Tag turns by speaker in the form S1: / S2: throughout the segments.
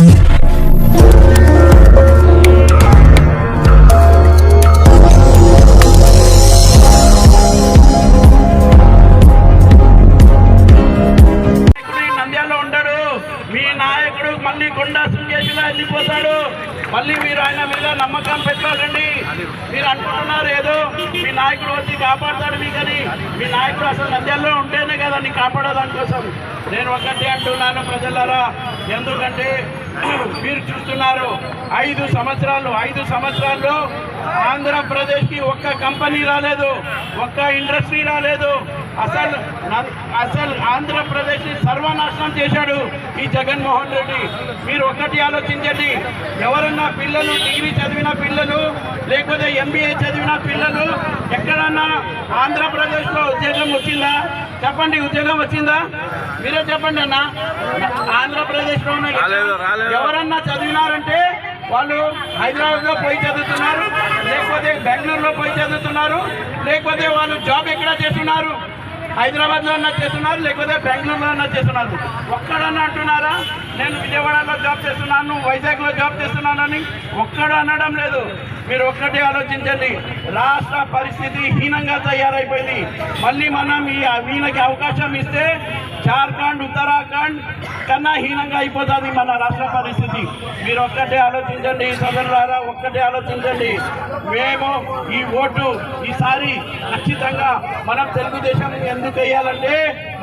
S1: Yeah. నాయకుడు మళ్ళీ కొండా సుంకేసిలా వెళ్ళిపోతాడు? మళ్ళీ మీరు ఆయన మీద నమ్మకం పెట్టాలండి మీరు అంటున్నారు ఏదో మీ నాయకుడు వచ్చి కాపాడతాడు మీకని. మీ నాయకుడు అసలు నంద్యాలలో ఉంటేనే కదా నీ కాపాడదాని కోసం. నేను ఒకటి అంటున్నాను ప్రజలారా. ఎందుకంటే మీరు చూస్తున్నారు ఐదు సంవత్సరాలు ఐదు సంవత్సరాల్లో ఆంధ్రప్రదేశ్కి ఒక్క కంపెనీ రాలేదు ఒక్క ఇండస్ట్రీ రాలేదు. అసలు అసలు ఆంధ్రప్రదేశ్ సర్వనాశనం చేశాడు ఈ జగన్మోహన్ రెడ్డి. మీరు ఒక్కటి ఆలోచించండి. ఎవరన్నా పిల్లలు డిగ్రీ చదివిన పిల్లలు లేకపోతే ఎంబీఏ చదివిన పిల్లలు ఎక్కడన్నా ఆంధ్రప్రదేశ్లో ఉద్యోగం వచ్చిందా? చెప్పండి ఉద్యోగం వచ్చిందా? మీరే చెప్పండి అన్న. ఆంధ్రప్రదేశ్లో ఎవరన్నా చదివినారంటే వాళ్ళు హైదరాబాద్లో పోయి చదువుతున్నారు లేకపోతే బెంగళూరులో పోయి చదువుతున్నారు లేకపోతే వాళ్ళు జాబ్ ఎక్కడ చేస్తున్నారు? హైదరాబాద్లో అన్నా చేస్తున్నారు లేకపోతే బెంగళూరులో అన్నా చేస్తున్నారు. ఒక్కడన్నా అంటున్నారా? నేను విజయవాడలో జాబ్ చేస్తున్నాను వైజాగ్లో జాబ్ చేస్తున్నానని ఒక్కడు అనడం లేదు. మీరు ఒక్కటే ఆలోచించండి. రాష్ట్ర పరిస్థితి హీనంగా తయారైపోయింది. మళ్ళీ మనం ఈ వీళ్ళకి అవకాశం ఇస్తే జార్ఖండ్ ఉత్తరాఖండ్ కన్నా హీనంగా అయిపోతుంది మన రాష్ట్ర పరిస్థితి. మీరు ఒక్కటే ఆలోచించండి సోదరులారా ఒక్కటే ఆలోచించండి. మేము ఈ ఓటు ఈసారి ఖచ్చితంగా మనం తెలుగుదేశం ఎందుకు వేయాలంటే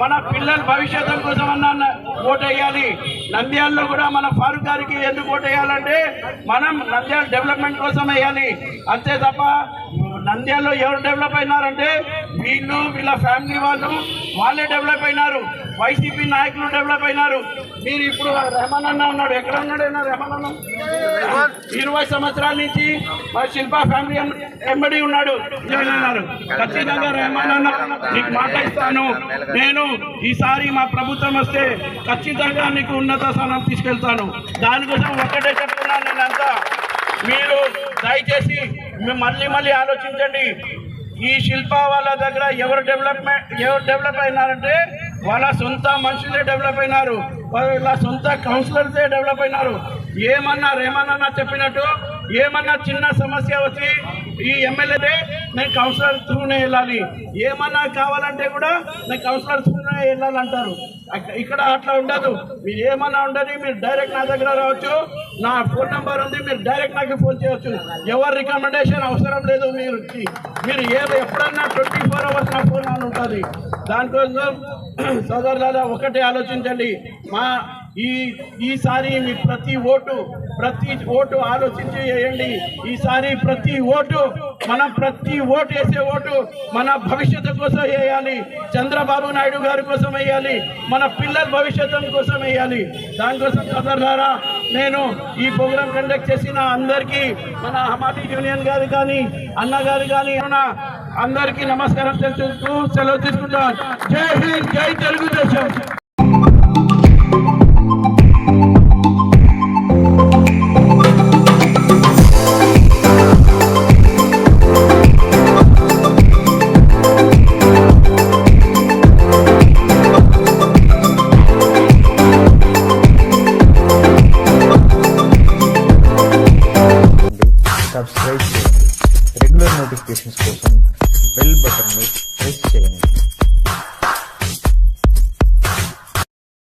S1: మన పిల్లల భవిష్యత్తు కోసం అన్న ఓటు వేయాలి నంద్యాలలో కూడా మన ఫారూక్ గారికి ఎందుకు ఓటు వేయాలంటే మనం నంద్యాల డెవలప్మెంట్ కోసం వేయాలి. అంతే తప్ప నంద్యాలలో ఎవరు డెవలప్ అయినారంటే వీళ్ళు వీళ్ళ ఫ్యామిలీ వాళ్ళు వాళ్ళే డెవలప్ అయినారు. వైసీపీ నాయకులు డెవలప్ అయినారు. మీరు ఇప్పుడు రెహమాన్ అన్న ఉన్నాడు ఎక్కడ ఉన్నాడైనా రెహమాన్ అన్న ఇరవై సంవత్సరాల నుంచి మా శిల్పా ఫ్యామిలీ ఎంబడి ఉన్నాడు. అన్నారు ఖచ్చితంగా రెహమాన్ అన్న నీకు మాట ఇస్తాను. నేను ఈసారి మా ప్రభుత్వం వస్తే ఖచ్చితంగా నీకు ఉన్నత స్థానం తీసుకెళ్తాను. దానికోసం ఒక్కటే చెప్తున్నాను నేనంతా. మీరు దయచేసి మళ్ళీ మళ్ళీ ఆలోచించండి. ఈ శిల్ప వాళ్ళ దగ్గర ఎవరు డెవలప్మెంట్ ఎవరు డెవలప్ అయినారంటే వాళ్ళ సొంత మనుషులే డెవలప్ అయినారు. వాళ్ళ సొంత కౌన్సిలర్సే డెవలప్ అయినారు. ఏమన్నా ఏమన్నా చెప్పినట్టు ఏమన్నా చిన్న సమస్య వచ్చి ఈ ఎమ్మెల్యేదే నేను కౌన్సిలర్ త్రూనే వెళ్ళాలి. ఏమన్నా కావాలంటే కూడా నేను కౌన్సిలర్ త్రూనే వెళ్ళాలంటారు. ఇక్కడ అట్లా ఉండదు. మీరు ఏమన్నా ఉండదు మీరు డైరెక్ట్ నా దగ్గర రావచ్చు. నా ఫోన్ నెంబర్ ఉంది మీరు డైరెక్ట్ నాకు ఫోన్ చేయవచ్చు ఎవరి రికమెండేషన్ అవసరం లేదు మీరు మీరు ఏ ఎప్పుడన్నా ట్వంటీ ఫోర్ అవర్స్ నా ఫోన్ అని ఉంటుంది. దానికోసం సోదరులారా ఒకటే ఆలోచించండి. మా ఈ ఈసారి మీ ప్రతి ఓటు ప్రతి ఓటు ఆలోచించి వేయండి. ఈసారి ప్రతి ఓటు మనం ప్రతి ఓటు వేసే ఓటు మన భవిష్యత్తు కోసం వేయాలి. చంద్రబాబు నాయుడు గారి కోసం వేయాలి. మన పిల్లల భవిష్యత్తు కోసం వేయాలి. దానికోసం సోదరులారా నేను ఈ ప్రోగ్రాం కండక్ట్ చేసిన అందరికీ మన హమాటి యూనియన్ గారు కానీ అన్న గారు కానీ మన అందరికీ నమస్కారం తెలుసుకుంటూ సెలవు తీసుకుంటాను. జై హింద్ జై తెలుగుదేశం. నోటిఫికేషన్స్ కోసం బెల్ బటన్ని ప్రెస్ చేయండి.